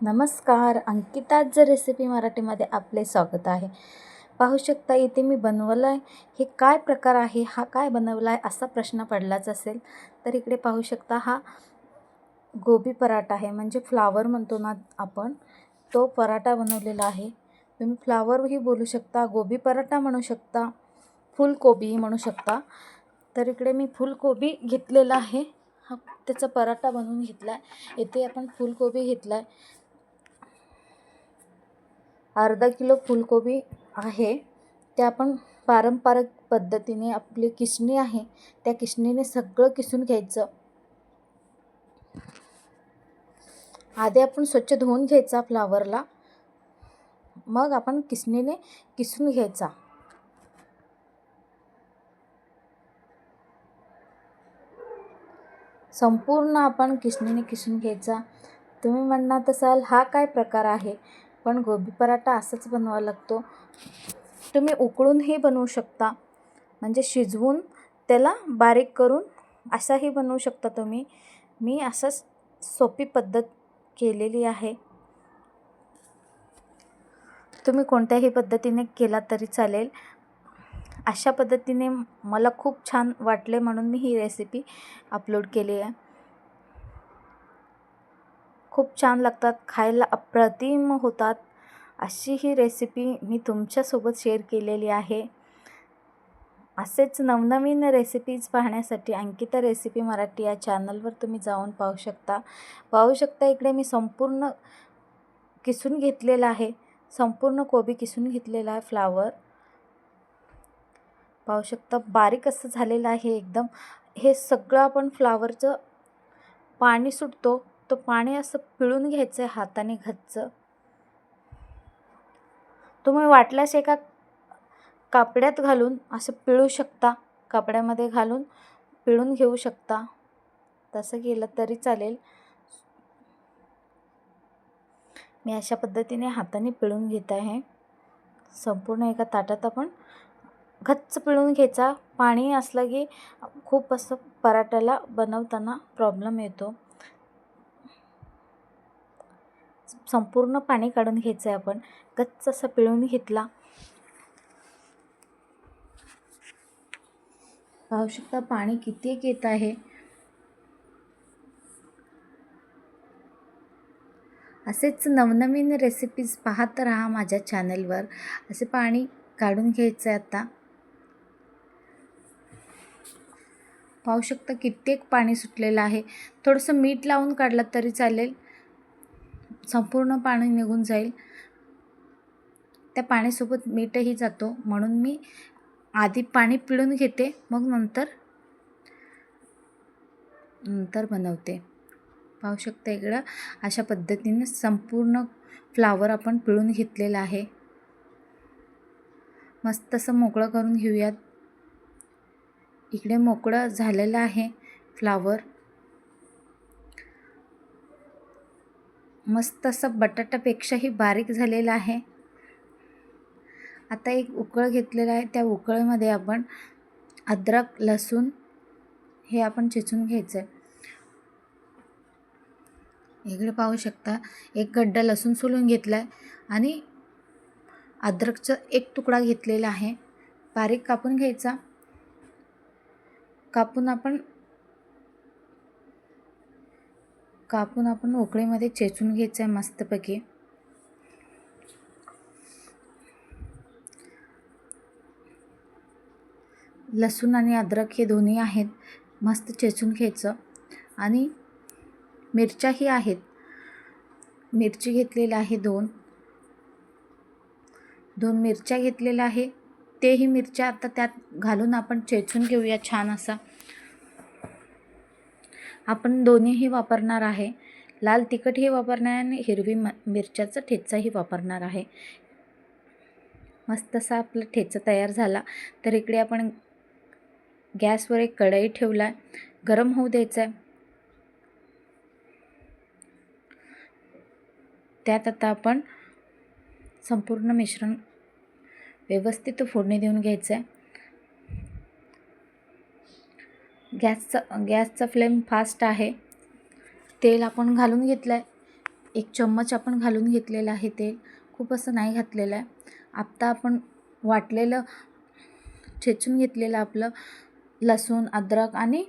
नमस्कार अंकिताज रेसिपी मराठीमध्ये आपले स्वागत आहे. पाहू शकता इथे मी बनवलं आहे हे काय प्रकार आहे? हा काय बनवला आहे असा प्रश्न पडलाच असेल. तर इकडे पाहू शकता हा गोबी पराठा आहे. म्हणजे फ्लावर म्हणतो ना आपण तो पराठा बनवलेला आहे. तुम्ही फ्लावरही बोलू शकता गोबी पराठा म्हणू शकता फुलकोबी म्हणू शकता. तर इकडे मी फुलकोबी घेतलेला आहे. हा त्याचा पराठा बनवून घेतला आहे इथे आपण फुलकोबी घेतला आहे अर्धा किलो फुलकोबी आहे. ते आपण पारंपरिक पद्धतीने आपली किसणी आहे त्या किसणीने सगळं किसून घ्यायचं. आधी आपण स्वच्छ धुवून घ्यायचा फ्लावरला. मग आपण किसणीने किसून घ्यायचा. संपूर्ण आपण किसणीने किसून घ्यायचा. तुम्ही म्हणणार असाल हा काय प्रकार आहे? पण गोबी पराठा असंच बनवावा लागतो. तुम्ही उकळूनही बनवू शकता. म्हणजे शिजवून त्याला बारीक करून असाही बनवू शकता तुम्ही. मी असंच सोपी पद्धत केलेली आहे. तुम्ही कोणत्याही पद्धतीने केला तरी चालेल. अशा पद्धतीने मला खूप छान वाटले म्हणून मी ही रेसिपी अपलोड केली आहे. खूप छान लागतात खायला अप्रतिम होतात. अशी ही रेसिपी मी तुमच्यासोबत शेअर केलेली आहे. असेच नवनवीन रेसिपीज पाहण्यासाठी अंकिता रेसिपी मराठी या चॅनलवर तुम्ही जाऊन पाहू शकता. पाहू शकता इकडे मी संपूर्ण किसून घेतलेलं आहे. संपूर्ण कोबी किसून घेतलेला आहे फ्लावर पाहू शकता बारीक असं झालेलं आहे एकदम. हे सगळं आपण फ्लावरचं पाणी सुटतो. तो पाणी असं पिळून घ्यायचं आहे हाताने घच्चं. तुम्ही वाटल्यास एका कापड्यात घालून असं पिळू शकता कापड्यामध्ये घालून पिळून घेऊ शकता. तसं केलं तरी चालेल. मी अशा पद्धतीने हाताने पिळून घेत आहे. संपूर्ण एका ताटात आपण घच्च पिळून घ्यायचा. पाणी असलं की खूप असं पराठ्याला बनवताना प्रॉब्लेम येतो. संपूर्ण पाणी काढून घ्यायचं आहे आपण. गच्च असं पिळून घेतला. पाहू शकता पाणी किती एक येत आहे? असेच नवनवीन रेसिपीज पाहत राहा माझ्या चॅनलवर असे पाणी काढून घ्यायचं आहे आता. पाहू शकता कित्येक पाणी सुटलेलं आहे. थोडंसं मीठ लावून काढलं तरी चालेल. संपूर्ण पाणी निघून जाईल. त्या पाण्यासोबत मीठही जातो. म्हणून मी आधी पाणी पिळून घेते. मग नंतर नंतर बनवते. पाहू शकता इकडं अशा पद्धतीने संपूर्ण फ्लावर आपण पिळून घेतलेला आहे. मस्त असं मोकळं करून घेऊयात. इकडे मोकळं झालेलं आहे फ्लावर मस्त असं बटाट्यापेक्षाही बारीक झालेलं आहे. आता एक उकळ घेतलेला आहे. त्या उकळीमध्ये आपण अद्रक लसूण हे आपण चिचून घ्यायचं आहे इकडे पाहू शकता. एक गड्डा लसूण सोलून घेतला आहे आणि अद्रकचं एक तुकडा घेतलेला आहे. बारीक कापून घ्यायचा. कापून आपण कापून आपण उकळीमध्ये चेचून घ्यायचं आहे मस्तपैकी. लसूण आणि अद्रक हे दोन्ही आहेत मस्त चेचून घ्यायचं. आणि मिरच्याही आहेत. मिरची घेतलेल्या आहे दोन. दोन मिरच्या घेतलेल्या आहे. तेही मिरच्या आता त्यात घालून आपण चेचून घेऊया छान असा. आपण दोन्हीही वापरणार आहे. लाल तिखटही वापरणार आणि हिरवी म मिरच्याचं ठेचाही वापरणार आहे. मस्त असा आपला ठेचा तयार झाला. तर इकडे आपण गॅसवर एक कढई ठेवला. आहे गरम होऊ द्यायचं आहे त्यात आता आपण संपूर्ण मिश्रण व्यवस्थित फोडणी देऊन घ्यायचं आहे गॅसचा गॅसचा फ्लेम फास्ट आहे. तेल आपण घालून घेतलं आहे एक चम्मच आपण घालून घेतलेलं आहे तेल. खूप असं नाही घातलेलं आहे. आत्ता आपण वाटलेलं ठेचून घेतलेलं आपलं लसूण अद्रक आणि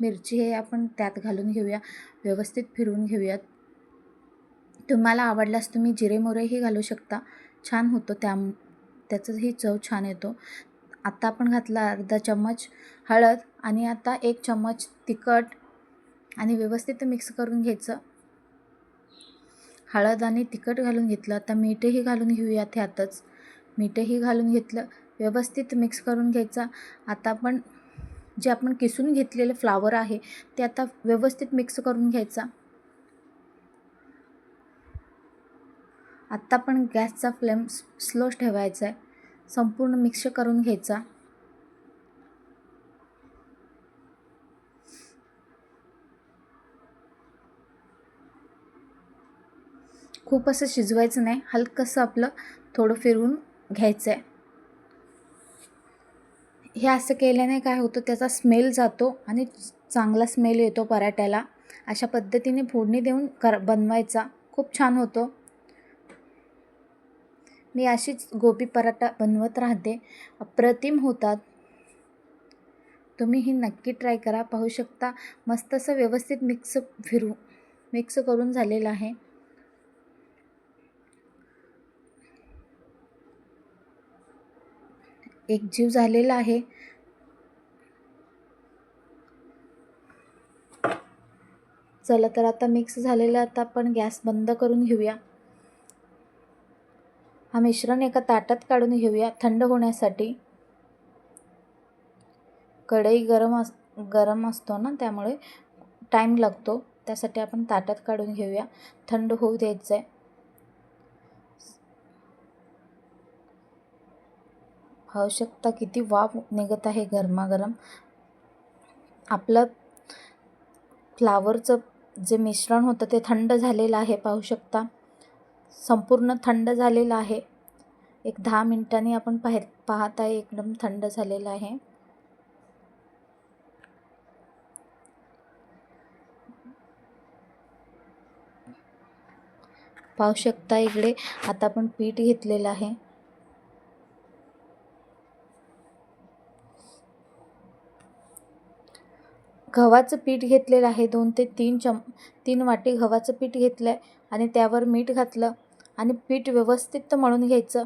मिरची हे आपण त्यात घालून घेऊया. व्यवस्थित फिरवून घेऊयात. तुम्हाला आवडल्यास तुम्ही जिरे मोरेही घालू शकता. छान होतो त्या त्याचंही चव छान येतो. आत्ता आपण घातला अर्धा चम्मच हळद आणि आता एक चम्मच तिखट आणि व्यवस्थित मिक्स करून घ्यायचं. हळद आणि तिखट घालून घेतलं आता मीठही घालून घेऊयात ह्यातच. मीठही घालून घेतलं व्यवस्थित मिक्स करून घ्यायचा. आता आपण जे आपण किसून घेतलेलं फ्लावर आहे ते आता व्यवस्थित मिक्स करून घ्यायचा. आत्ता पण गॅसचा फ्लेम स्लो ठेवायचा आहे संपूर्ण मिक्स करून घ्यायचा. खूप असं शिजवायचं नाही. हलकंसं आपलं थोडं फिरवून घ्यायचं आहे हे असं केल्याने काय होतं त्याचा स्मेल जातो आणि चांगला स्मेल येतो पराठ्याला. अशा पद्धतीने फोडणी देऊन कर बनवायचा. खूप छान होतो. मी अशीच गोबी पराठा बनवत राहते. अप्रतिम होतात. तुम्ही ही नक्की ट्राय करा. पाहू शकता मस्त असं व्यवस्थित मिक्स फिरू मिक्स करून झालेलं आहे. एक जीव झालेला आहे. चला तर आता मिक्स झालेलं आता आपण गॅस बंद करून घेऊया. हा मिश्रण एका ताटात काढून घेऊया. थंड होण्यासाठी कढई गरम अस गरम असतो ना त्यामुळे टाईम लागतो. त्यासाठी आपण ताटात काढून घेऊया. थंड होऊ द्यायचं आहे पाहू शकता किती वाफ निघत आहे गरमागरम? आपलं फ्लावरचं जे मिश्रण होतं ते थंड झालेलं आहे पाहू शकता. संपूर्ण थंड झालेलं आहे. एक दहा मिनिटांनी आपण पाहेर पाहत आहे एकदम थंड झालेलं आहे. पाहू शकता इकडे आता आपण पीठ घेतलेलं आहे. गव्हाचं पीठ घेतलेलं आहे. दोन ते तीन चम तीन वाटी गव्हाचं पीठ घेतलं आहे आणि त्यावर मीठ घातलं आणि पीठ व्यवस्थित मळून घ्यायचं.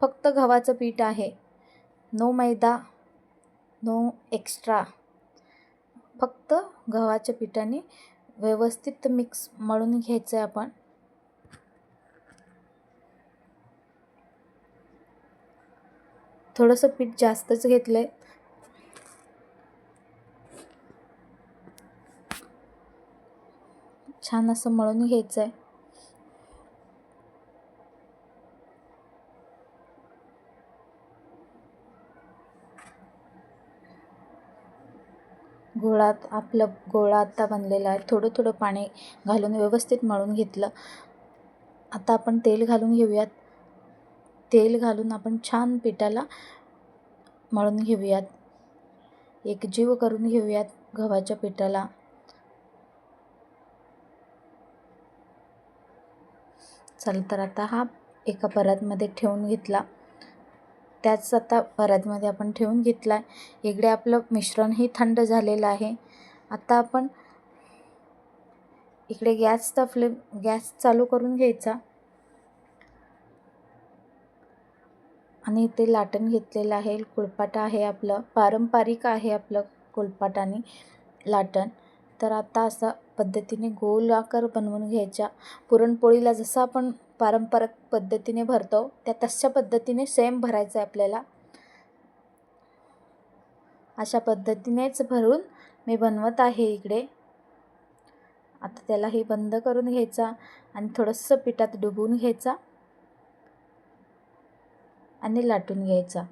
फक्त गव्हाचं पीठ आहे. No maida no extra. फक्त गव्हाच्या पिठाने व्यवस्थित मिक्स मळून घ्यायचं आहे आपण. थोडंसं पीठ जास्तच घेतलं आहे छान असं मळून घ्यायचं आहे गोळात आपलं गोळा आत्ता बनलेला आहे. थोडं थोडं पाणी घालून व्यवस्थित मळून घेतलं. आता आपण तेल घालून घेऊयात. तेल घालून आपण छान पिठाला मळून घेऊयात. एक जीव करून घेऊयात गव्हाच्या पिठाला. चला तर आता हा एका परातमध्ये ठेवून घेतला. त्याच आता परातमध्ये आपण ठेवून घेतला आहे इकडे आपलं मिश्रणही थंड झालेलं आहे. आता आपण इकडे गॅसचा फ्लेम गॅस चालू करून घ्यायचा. आणि इथे लाटण घेतलेलं आहे. कुळपाट आहे आपलं. पारंपरिक आहे आपलं कुळपाट आणि लाटण. तर आता असा पद्धतीने गोल आकार बनवून घ्यायच्या पुरणपोळीला जसं आपण पारंपरिक पद्धतीने भरतो त्या तशा पद्धतीने सेम भरायचं आहे आपल्याला. अशा पद्धतीनेच भरून मी बनवत आहे इकडे. आता त्यालाही बंद करून घ्यायचा आणि थोडंसं पिठात डुबवून घ्यायचा आणि लाटून घ्यायचा.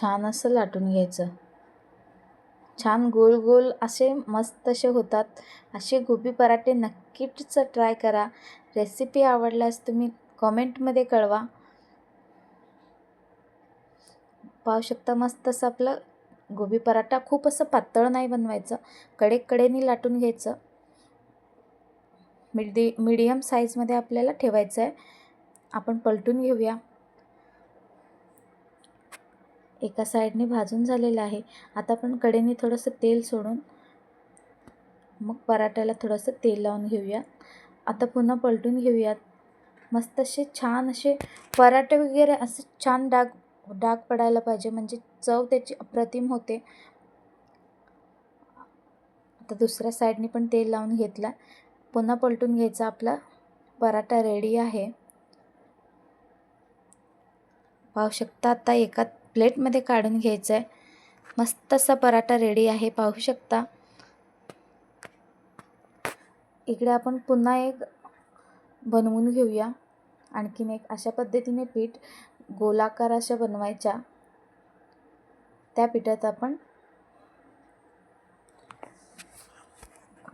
छान असं लाटून घ्यायचं. छान गोल गोल असे मस्त असे होतात. असे गोबी पराठे नक्कीच ट्राय करा. रेसिपी आवडल्यास तुम्ही कॉमेंटमध्ये कळवा. पाहू शकता मस्त असं आपलं गोबी पराठा खूप असं पातळ नाही बनवायचं. कडेकडेने लाटून घ्यायचं. मिडी मीडियम साईजमध्ये आपल्याला ठेवायचं आहे आपण पलटून घेऊया. एका साईडने भाजून झालेलं आहे. आता आपण कडेने थोडंसं तेल सोडून मग पराठ्याला थोडंसं तेल लावून घेऊया. आता पुन्हा पलटून घेऊयात. मस्त असे छान असे पराठे वगैरे असे छान डाग डाग पडायला पाहिजे. म्हणजे चव त्याची अप्रतिम होते. आता दुसऱ्या साईडने पण तेल लावून घेतला. पुन्हा पलटून घ्यायचा आपला पराठा रेडी आहे. पाहू शकता आता एका प्लेटमध्ये काढून घ्यायचं आहे मस्त असा पराठा रेडी आहे पाहू शकता. इकडे आपण पुन्हा एक बनवून घेऊया. आणखीन एक अशा पद्धतीने पीठ गोलाकार अशा बनवायच्या. त्या पिठात आपण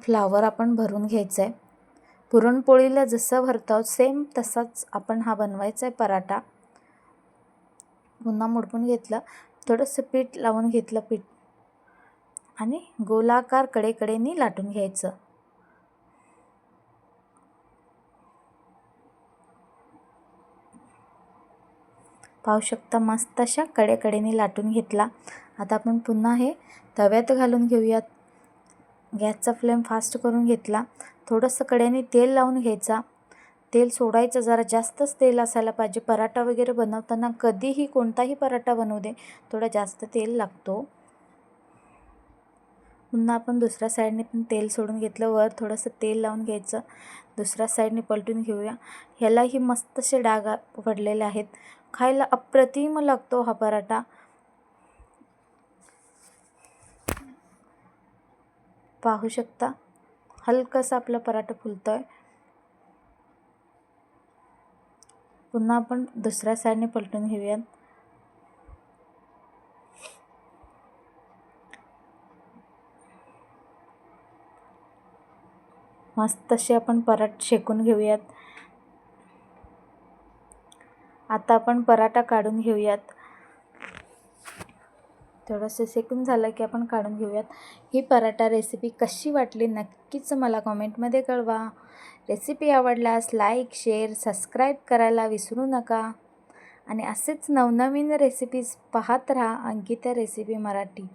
फ्लावर आपण भरून घ्यायचं आहे पुरणपोळीला जसं भरतो सेम तसाच आपण हा बनवायचा आहे पराठा. पुन्हा मुडपून घेतलं. थोडंसं पीठ लावून घेतलं पीठ. आणि गोलाकार कडेकडेनी लाटून घ्यायचं. पाहू शकता मस्त अशा कडेकडेने लाटून घेतला. आता आपण पुन्हा हे तव्यात घालून घेऊयात. गॅसचा फ्लेम फास्ट करून घेतला. थोडंसं कडेने तेल लावून घ्यायचा. तेल सोडायचं जरा जास्तच तेल असायला पाहिजे. पराठा वगैरे बनवताना कधीही कोणताही पराठा बनवू दे थोडा जास्त तेल लागतो. पुन्हा आपण दुसऱ्या साईडने पण तेल सोडून घेतलं वर थोडंसं तेल लावून घ्यायचं. दुसऱ्या साईडने पलटून घेऊया. ह्यालाही मस्त असे डाग पडलेले आहेत. खायला अप्रतिम लागतो हा पराठा. पाहू शकता हलकंसं आपला पराठा फुलतो आहे पुन्हा आपण दुसऱ्या साईडने पलटून घेऊयात. मस्त असे आपण पराठ शेकून घेऊयात. आता आपण पराठा काढून घेऊयात. थोडंसं सेकून झालं की आपण काढून घेऊयात. ही पराठा रेसिपी कशी वाटली नक्कीच मला कॉमेंटमध्ये कळवा. रेसिपी आवडल्यास लाईक शेअर सबस्क्राईब करायला विसरू नका. आणि असेच नवनवीन रेसिपीज पाहत राहा. अंकिता रेसिपी मराठी.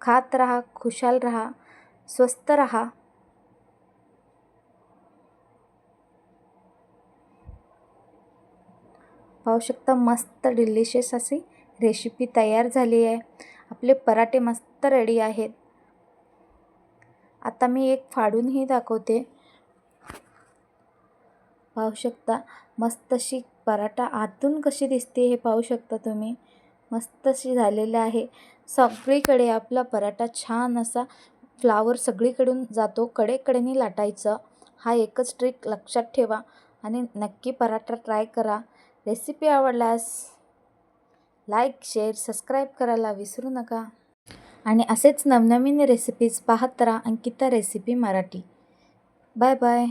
खात राहा खुशाल राहा स्वस्त राहा. पाहू शकता मस्त डिलिशियस अशी रेसिपी तयार झाली आहे. आपले पराठे मस्त रेडी आहेत. आता मी एक फाडूनही दाखवते. पाहू शकता मस्त अशी पराठा आतून कशी दिसते हे पाहू शकता तुम्ही. मस्त अशी झालेलं आहे. सगळीकडे आपला पराठा छान असा फ्लावर सगळीकडून जातो कडेकडेने लाटायचं. हा एकच ट्रिक लक्षात ठेवा आणि नक्की पराठा ट्राय करा. रेसिपी आवडल्यास लाईक शेअर सबस्क्राईब करायला विसरू नका. आणि असेच नवनवीन रेसिपीज पाहत राहा. Ankita recipe Marathi. Bye bye.